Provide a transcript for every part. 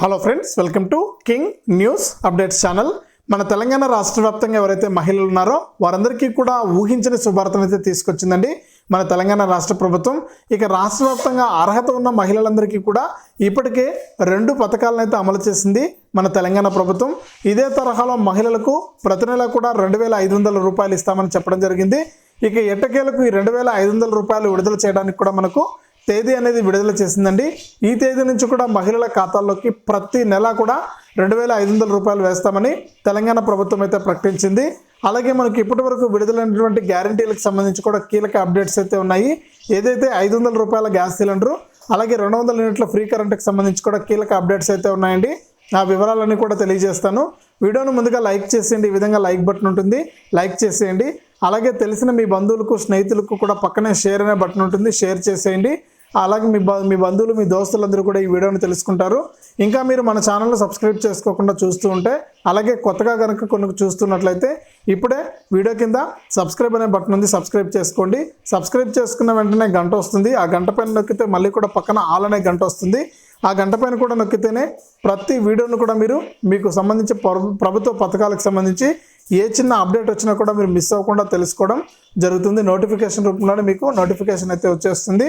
Hello friends welcome to King News updates channel మన తెలంగాణ రాష్ట్ర వ్యాప్తంగా ఎవరైతే మహిళలు ఉన్నారో వారందరికీ కూడా ఊహించని శుభార్తను అయితే తీసుకొచ్చిందండి మన తెలంగాణ రాష్ట్ర ప్రభుత్వం. ఇక రాష్ట్ర వ్యాప్తంగా అర్హత ఉన్న మహిళలందరికీ కూడా ఇప్పటికే రెండు పథకాలను అయితే అమలు చేసింది మన తెలంగాణ ప్రభుత్వం. ఇదే తరహాలో మహిళలకు ప్రతి నెల కూడా రెండు వేల ఐదు వందల రూపాయలు ఇస్తామని చెప్పడం జరిగింది. ఇక ఎట్టకేలకు ఈ రెండు వేల ఐదు వందల రూపాయలు విడుదల చేయడానికి కూడా మనకు తేదీ అనేది విడుదల చేసిందండి. ఈ తేదీ నుంచి కూడా మహిళల ఖాతాల్లోకి ప్రతి నెల కూడా రెండు వేల ఐదు వందల రూపాయలు వేస్తామని తెలంగాణ ప్రభుత్వం అయితే ప్రకటించింది. అలాగే మనకి ఇప్పటి వరకు విడుదలైనటువంటి గ్యారంటీలకు సంబంధించి కూడా కీలక అప్డేట్స్ అయితే ఉన్నాయి. ఏదైతే ఐదు వందల రూపాయల గ్యాస్ సిలిండరు అలాగే రెండు వందల యూనిట్ల ఫ్రీ కరెంట్కి సంబంధించి కూడా కీలక అప్డేట్స్ అయితే ఉన్నాయండి. ఆ వివరాలన్నీ కూడా తెలియజేస్తాను. వీడియోను ముందుగా లైక్ చేసేయండి. ఈ విధంగా లైక్ బటన్ ఉంటుంది. లైక్ చేసేయండి. అలాగే తెలిసిన మీ బంధువులకు స్నేహితులకు కూడా పక్కనే షేర్ అనే బటన్ ఉంటుంది. షేర్ చేసేయండి. అలాగే మీ బ- మీ బంధువులు మీ దోస్తులందరూ కూడా ఈ వీడియోని తెలుసుకుంటారు. ఇంకా మీరు మన ఛానల్ని సబ్స్క్రైబ్ చేసుకోకుండా చూస్తూ ఉంటే అలాగే కొత్తగా కనుక కొన్ని చూస్తున్నట్లయితే ఇప్పుడే వీడియో కింద సబ్స్క్రైబ్ అనే బటన్ ఉంది. సబ్స్క్రైబ్ చేసుకోండి. సబ్స్క్రైబ్ చేసుకున్న వెంటనే గంట వస్తుంది. ఆ గంట పైన నొక్కితే మళ్ళీ కూడా పక్కన ఆల్ అనే గంట వస్తుంది. ఆ గంట పైన కూడా నొక్కితేనే ప్రతి వీడియోను కూడా మీరు మీకు సంబంధించి ప్రభుత్వ పథకాలకు సంబంధించి ఏ చిన్న అప్డేట్ వచ్చినా కూడా మీరు మిస్ అవ్వకుండా తెలుసుకోవడం జరుగుతుంది. నోటిఫికేషన్ రూపంలోనే మీకు నోటిఫికేషన్ అయితే వచ్చేస్తుంది.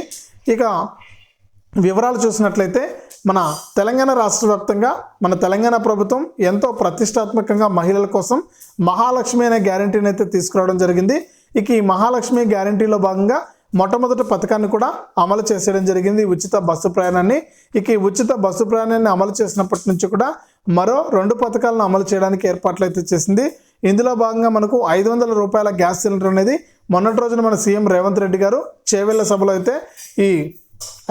ఇక వివరాలు చూసినట్లయితే మన తెలంగాణ రాష్ట్ర వ్యాప్తంగా మన తెలంగాణ ప్రభుత్వం ఎంతో ప్రతిష్టాత్మకంగా మహిళల కోసం మహాలక్ష్మి అనే గ్యారంటీని అయితే తీసుకురావడం జరిగింది. ఇక ఈ మహాలక్ష్మి గ్యారంటీలో భాగంగా మొట్టమొదటి పథకాన్ని కూడా అమలు చేసేయడం జరిగింది. ఉచిత బస్సు ప్రయాణాన్ని. ఇక ఈ ఉచిత బస్సు ప్రయాణాన్ని అమలు చేసినప్పటి నుంచి కూడా మరో రెండు పథకాలను అమలు చేయడానికి ఏర్పాట్లు అయితే చేసింది. ఇందులో భాగంగా మనకు ఐదు వందల రూపాయల గ్యాస్ సిలిండర్ అనేది మొన్నటి రోజున మన సీఎం రేవంత్ రెడ్డి గారు చేవెళ్ళ సభలో అయితే ఈ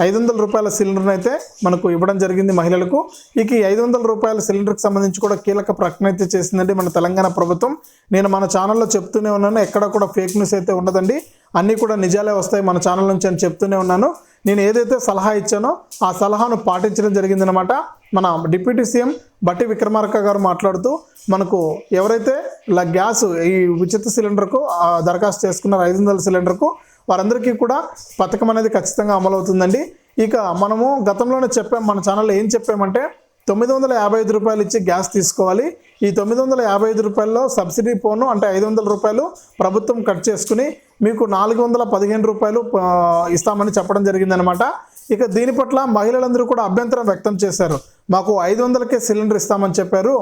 ఐదు వందల రూపాయల సిలిండర్ని అయితే మనకు ఇవ్వడం జరిగింది మహిళలకు. ఇక ఈ ఐదు వందల రూపాయల సిలిండర్కి సంబంధించి కూడా కీలక ప్రకటన అయితే చేసిందండి మన తెలంగాణ ప్రభుత్వం. నేను మన ఛానల్లో చెప్తూనే ఉన్నాను ఎక్కడ కూడా ఫేక్ న్యూస్ అయితే ఉండదండి. అన్నీ కూడా నిజాలే వస్తాయి మన ఛానల్ నుంచి అని చెప్తూనే ఉన్నాను. నేను ఏదైతే సలహా ఇచ్చానో ఆ సలహాను పాటించడం జరిగిందనమాట మన డిప్యూటీ సీఎం బట్టి విక్రమార్క గారు మాట్లాడుతూ మనకు ఎవరైతే ఇలా గ్యాస్ ఈ ఉచిత సిలిండర్కు దరఖాస్తు చేసుకున్నారు ఐదు వందల సిలిండర్కు వారందరికీ కూడా పథకం అనేది ఖచ్చితంగా అమలవుతుందండి. ఇక మనము గతంలోనే చెప్పాం మన ఛానల్లో ఏం చెప్పామంటే తొమ్మిది వందల యాభై ఐదు రూపాయలు ఇచ్చి గ్యాస్ తీసుకోవాలి. ఈ తొమ్మిది వందల యాభై ఐదు రూపాయల్లో సబ్సిడీ పోను అంటే ఐదు వందల రూపాయలు ప్రభుత్వం కట్ చేసుకుని మీకు నాలుగు వందల పదిహేను రూపాయలు ఇస్తామని చెప్పడం జరిగిందనమాట ఇక దీని పట్ల మహిళలందరూ కూడా అభ్యంతరం వ్యక్తం చేశారు. మాకు ఐదు వందలకే సిలిండర్ ఇస్తామని చెప్పారు.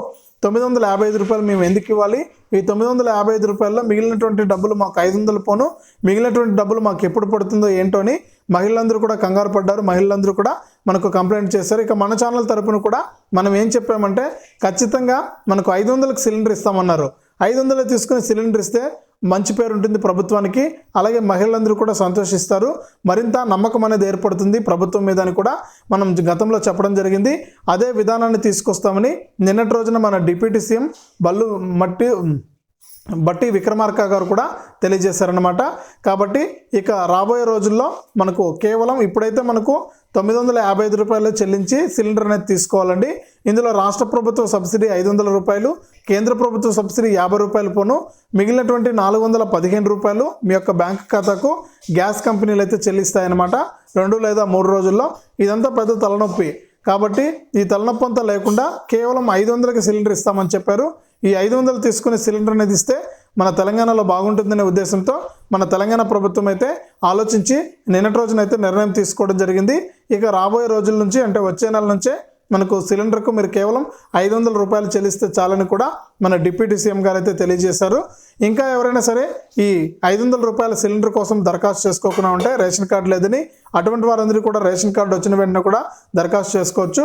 తొమ్మిది వందల యాభై ఐదు రూపాయలు మేము ఎందుకు ఇవ్వాలి? ఈ తొమ్మిది వందల యాభై ఐదు రూపాయల్లో మిగిలినటువంటి డబ్బులు మాకు ఐదు వందలు పోను. మిగిలినటువంటి డబ్బులు మాకు ఎప్పుడు పడుతుందో ఏంటో అని మహిళలందరూ కూడా కంగారు పడ్డారు. మహిళలందరూ కూడా మనకు కంప్లైంట్ చేశారు. ఇక మన ఛానల్ తరపున కూడా మనం ఏం చెప్పామంటే ఖచ్చితంగా మనకు ఐదు వందలకు సిలిండర్ ఇస్తామన్నారు. ఐదు వందలు తీసుకుని సిలిండర్ ఇస్తే మంచి పేరు ఉంటుంది ప్రభుత్వానికి. అలాగే మహిళలందరూ కూడా సంతోషిస్తారు. మరింత నమ్మకం అనేది ఏర్పడుతుంది ప్రభుత్వం మీద అని కూడా మనం గతంలో చెప్పడం జరిగింది. అదే విధానాన్ని తీసుకొస్తామని నిన్నటి రోజున మన డిప్యూటీ సీఎం బల్లు మట్టి బట్టి విక్రమార్క గారు కూడా తెలియజేశారనమాట కాబట్టి ఇక రాబోయే రోజుల్లో మనకు కేవలం ఇప్పుడైతే మనకు తొమ్మిది వందల యాభై ఐదు రూపాయలు చెల్లించి సిలిండర్ అనేది తీసుకోవాలండి. ఇందులో రాష్ట్ర ప్రభుత్వ సబ్సిడీ ఐదు వందల రూపాయలు కేంద్ర ప్రభుత్వ సబ్సిడీ యాభై రూపాయలు పోను. మిగిలినటువంటి నాలుగు వందల పదిహేను రూపాయలు మీ యొక్క బ్యాంక్ ఖాతాకు గ్యాస్ కంపెనీలు అయితే చెల్లిస్తాయన్నమాట. రెండు లేదా మూడు రోజుల్లో. ఇదంతా పెద్ద తలనొప్పి. కాబట్టి ఈ తలనొప్పి అంతా లేకుండా కేవలం ఐదు వందలకి సిలిండర్ ఇస్తామని చెప్పారు. ఈ ఐదు వందలు తీసుకుని సిలిండర్ అనేది ఇస్తే మన తెలంగాణలో బాగుంటుందనే ఉద్దేశంతో మన తెలంగాణ ప్రభుత్వం అయితే ఆలోచించి నిన్నటి రోజునైతే నిర్ణయం తీసుకోవడం జరిగింది. ఇక రాబోయే రోజుల నుంచి అంటే వచ్చే నెల నుంచే మనకు సిలిండర్కు మీరు కేవలం ఐదు వందల రూపాయలు చెల్లిస్తే చాలని కూడా మన డిప్యూటీ సీఎం గారు అయితే తెలియజేశారు. ఇంకా ఎవరైనా సరే ఈ ఐదు వందల రూపాయల సిలిండర్ కోసం దరఖాస్తు చేసుకోకుండా ఉంటే రేషన్ కార్డు లేదని అటువంటి వారందరూ కూడా రేషన్ కార్డు వచ్చిన వెంటనే కూడా దరఖాస్తు చేసుకోవచ్చు.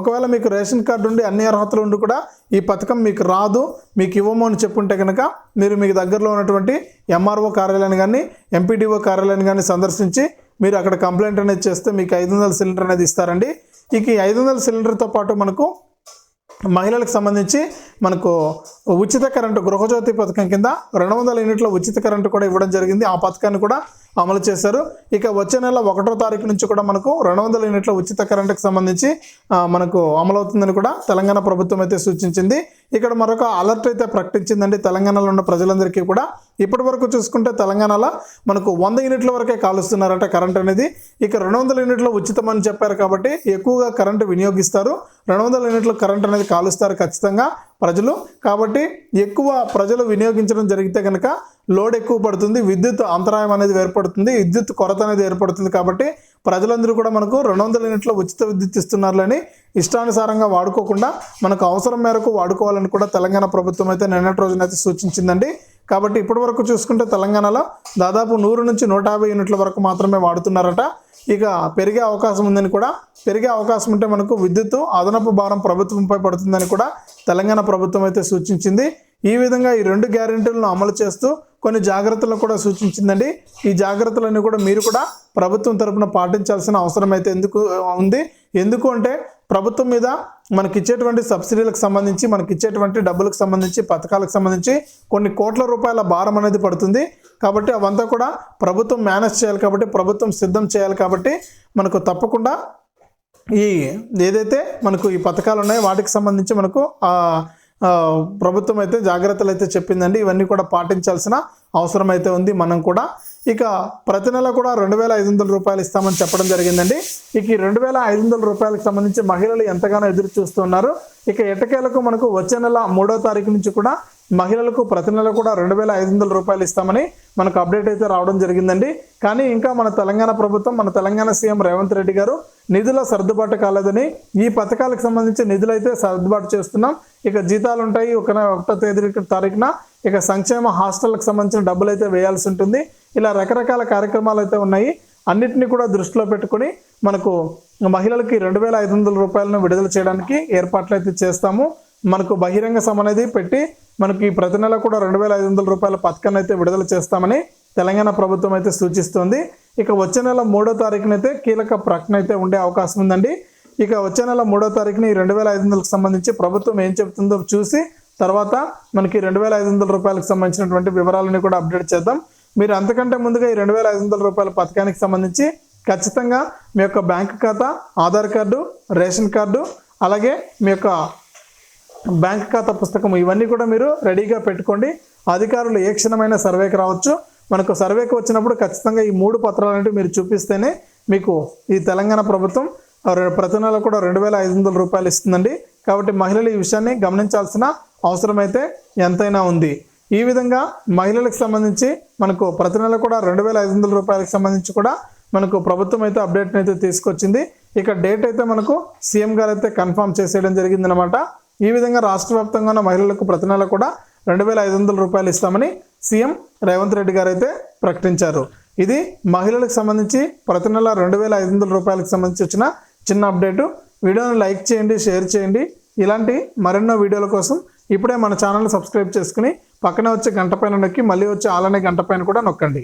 ఒకవేళ మీకు రేషన్ కార్డు ఉండి అన్ని అర్హతలు ఉండి కూడా ఈ పథకం మీకు రాదు మీకు ఇవ్వము అని చెప్పుంటే కనుక మీరు మీకు దగ్గరలో ఉన్నటువంటి ఎంఆర్ఓ కార్యాలయాన్ని కానీ ఎంపీడీఓ కార్యాలయాన్ని కానీ సందర్శించి మీరు అక్కడ కంప్లైంట్ అనేది చేస్తే మీకు ఐదు వందల సిలిండర్ అనేది ఇస్తారండి. ఇక ఈ ఐదు వందల సిలిండర్తో పాటు మనకు మహిళలకు సంబంధించి మనకు ఉచిత కరెంటు గృహజ్యోతి పథకం కింద రెండు వందల యూనిట్ల ఉచిత కరెంటు కూడా ఇవ్వడం జరిగింది. ఆ పథకాన్ని కూడా అమలు చేశారు. ఇక వచ్చే నెల ఒకటో తారీఖు నుంచి కూడా మనకు రెండు వందల యూనిట్ల ఉచిత కరెంటుకు సంబంధించి మనకు అమలవుతుందని కూడా తెలంగాణ ప్రభుత్వం అయితే సూచించింది. ఇక్కడ మరొక అలర్ట్ అయితే ప్రకటించిందండి తెలంగాణలో ఉన్న ప్రజలందరికీ కూడా. ఇప్పటి వరకు చూసుకుంటే తెలంగాణలో మనకు వంద యూనిట్ల వరకే కాలుస్తున్నారట కరెంట్ అనేది. ఇక రెండు వందల యూనిట్లు ఉచితం అని చెప్పారు కాబట్టి ఎక్కువగా కరెంటు వినియోగిస్తారు. రెండు వందల యూనిట్లు కరెంట్ అనేది కాలుస్తారు ఖచ్చితంగా. ప్రజలు. కాబట్టి ఎక్కువ ప్రజలు వినియోగించడం జరిగితే కనుక లోడ్ ఎక్కువ పడుతుంది విద్యుత్ అంతరాయం అనేది ఏర్పడుతుంది విద్యుత్ కొరత అనేది ఏర్పడుతుంది. కాబట్టి ప్రజలందరూ కూడా మనకు రెండు వందల యూనిట్ల ఉచిత విద్యుత్ ఇస్తున్నారులని ఇష్టానుసారంగా వాడుకోకుండా మనకు అవసరం మేరకు వాడుకోవాలని కూడా తెలంగాణ ప్రభుత్వం అయితే నిన్నటి రోజునైతే సూచించిందండి. కాబట్టి ఇప్పటి వరకు చూసుకుంటే తెలంగాణలో దాదాపు నూరు నుంచి నూట యాభై యూనిట్ల వరకు మాత్రమే వాడుతున్నారట. ఇక పెరిగే అవకాశం ఉందని కూడా పెరిగే అవకాశం ఉంటే మనకు విద్యుత్ అదనపు భారం ప్రభుత్వంపై పడుతుందని కూడా తెలంగాణ ప్రభుత్వం అయితే సూచించింది. ఈ విధంగా ఈ రెండు గ్యారెంటీలను అమలు చేస్తూ కొన్ని జాగ్రత్తలు కూడా సూచించిందండి. ఈ జాగ్రత్తలన్నీ కూడా మీరు కూడా ప్రభుత్వం తరపున పాటించాల్సిన అవసరం అయితే ఎందుకు ఉంది. ఎందుకు అంటే ప్రభుత్వం మీద మనకి ఇచ్చేటువంటి సబ్సిడీలకు సంబంధించి మనకి ఇచ్చేటువంటి డబ్బులకు సంబంధించి పథకాలకు సంబంధించి కొన్ని కోట్ల రూపాయల భారం అనేది పడుతుంది. కాబట్టి అవంతా కూడా ప్రభుత్వం మేనేజ్ చేయాలి కాబట్టి ప్రభుత్వం సిద్ధం చేయాలి కాబట్టి మనకు తప్పకుండా ఈ ఏదైతే మనకు ఈ పథకాలు ఉన్నాయో వాటికి సంబంధించి మనకు ప్రభుత్వం అయితే జాగ్రత్తలు అయితే చెప్పిందండి. ఇవన్నీ కూడా పాటించాల్సిన అవసరం అయితే ఉంది. మనం కూడా ఇక ప్రతి నెల కూడా రెండు వేల ఐదు వందల రూపాయలు ఇస్తామని చెప్పడం జరిగిందండి. ఇక ఈ రెండు వేల ఐదు వందల రూపాయలకు సంబంధించి మహిళలు ఎంతగానో ఎదురు చూస్తున్నారు ఇక ఎటకేలకు మనకు వచ్చే నెల మూడో తారీఖు నుంచి కూడా మహిళలకు ప్రతి నెల కూడా రెండు వేల ఐదు వందల రూపాయలు ఇస్తామని మనకు అప్డేట్ అయితే రావడం జరిగిందండి. కానీ ఇంకా మన తెలంగాణ ప్రభుత్వం మన తెలంగాణ సీఎం రేవంత్ రెడ్డి గారు నిధుల సర్దుబాటు కాలేదని ఈ పథకాలకు సంబంధించి నిధులైతే సర్దుబాటు చేస్తున్నాం. ఇక జీతాలు ఉంటాయి. ఒక ఒకటో తేదీ తారీఖున ఇక సంక్షేమ హాస్టల్కి సంబంధించిన డబ్బులు అయితే వేయాల్సి ఉంటుంది. ఇలా రకరకాల కార్యక్రమాలు అయితే ఉన్నాయి. అన్నిటిని కూడా దృష్టిలో పెట్టుకొని మనకు మహిళలకి రెండు వేల ఐదు వందల రూపాయలను విడుదల చేయడానికి ఏర్పాట్లు అయితే చేస్తాము. మనకు బహిరంగ సమ అనేది పెట్టి మనకి ప్రతి నెల కూడా రెండు వేల ఐదు వందల రూపాయల పథకాన్ని అయితే విడుదల చేస్తామని తెలంగాణ ప్రభుత్వం అయితే సూచిస్తోంది. ఇక వచ్చే నెల మూడో తారీఖునైతే కీలక ప్రకటన అయితే ఉండే అవకాశం ఉందండి. ఇక వచ్చే నెల మూడో తారీఖున ఈ రెండు వేల ఐదు వందలకు సంబంధించి ప్రభుత్వం ఏం చెబుతుందో చూసి తర్వాత మనకి రెండు వేల ఐదు వందల రూపాయలకు సంబంధించినటువంటి వివరాలని కూడా అప్డేట్ చేద్దాం. మీరు అంతకంటే ముందుగా ఈ రెండు వేల ఐదు వందల రూపాయల పథకానికి సంబంధించి ఖచ్చితంగా మీ యొక్క బ్యాంక్ ఖాతా ఆధార్ కార్డు రేషన్ కార్డు అలాగే మీ యొక్క బ్యాంక్ ఖాతా పుస్తకం ఇవన్నీ కూడా మీరు రెడీగా పెట్టుకోండి. అధికారులు ఏ క్షణమైన సర్వేకి రావచ్చు. మనకు సర్వేకి వచ్చినప్పుడు ఖచ్చితంగా ఈ మూడు పత్రాలు అనేవి మీరు చూపిస్తేనే మీకు ఈ తెలంగాణ ప్రభుత్వం ప్రతి నెల కూడా రెండు వేల ఐదు వందల రూపాయలు ఇస్తుందండి. కాబట్టి మహిళలు ఈ విషయాన్ని గమనించాల్సిన అవసరం అయితే ఎంతైనా ఉంది. ఈ విధంగా మహిళలకు సంబంధించి మనకు ప్రతి నెల కూడా రెండు వేల ఐదు వందల రూపాయలకు సంబంధించి కూడా మనకు ప్రభుత్వం అయితే అప్డేట్ని అయితే తీసుకొచ్చింది. ఇక డేట్ అయితే మనకు సీఎం గారు అయితే కన్ఫర్మ్ చేసేయడం జరిగిందనమాట ఈ విధంగా రాష్ట్ర వ్యాప్తంగా ఉన్న మహిళలకు ప్రతి నెల కూడా రెండు వేల ఐదు వందల రూపాయలు ఇస్తామని సీఎం రేవంత్ రెడ్డి గారు అయితే ప్రకటించారు. ఇది మహిళలకు సంబంధించి ప్రతి నెల రెండు వేల ఐదు వందల రూపాయలకు సంబంధించి వచ్చిన చిన్న అప్డేటు. వీడియోని లైక్ చేయండి షేర్ చేయండి. ఇలాంటి మరెన్నో వీడియోల కోసం ఇప్పుడే మన ఛానల్ని సబ్స్క్రైబ్ చేసుకుని పక్కనే వచ్చే గంట పైన నొక్కి మళ్ళీ వచ్చే ఆలనే గంట పైన కూడా నొక్కండి.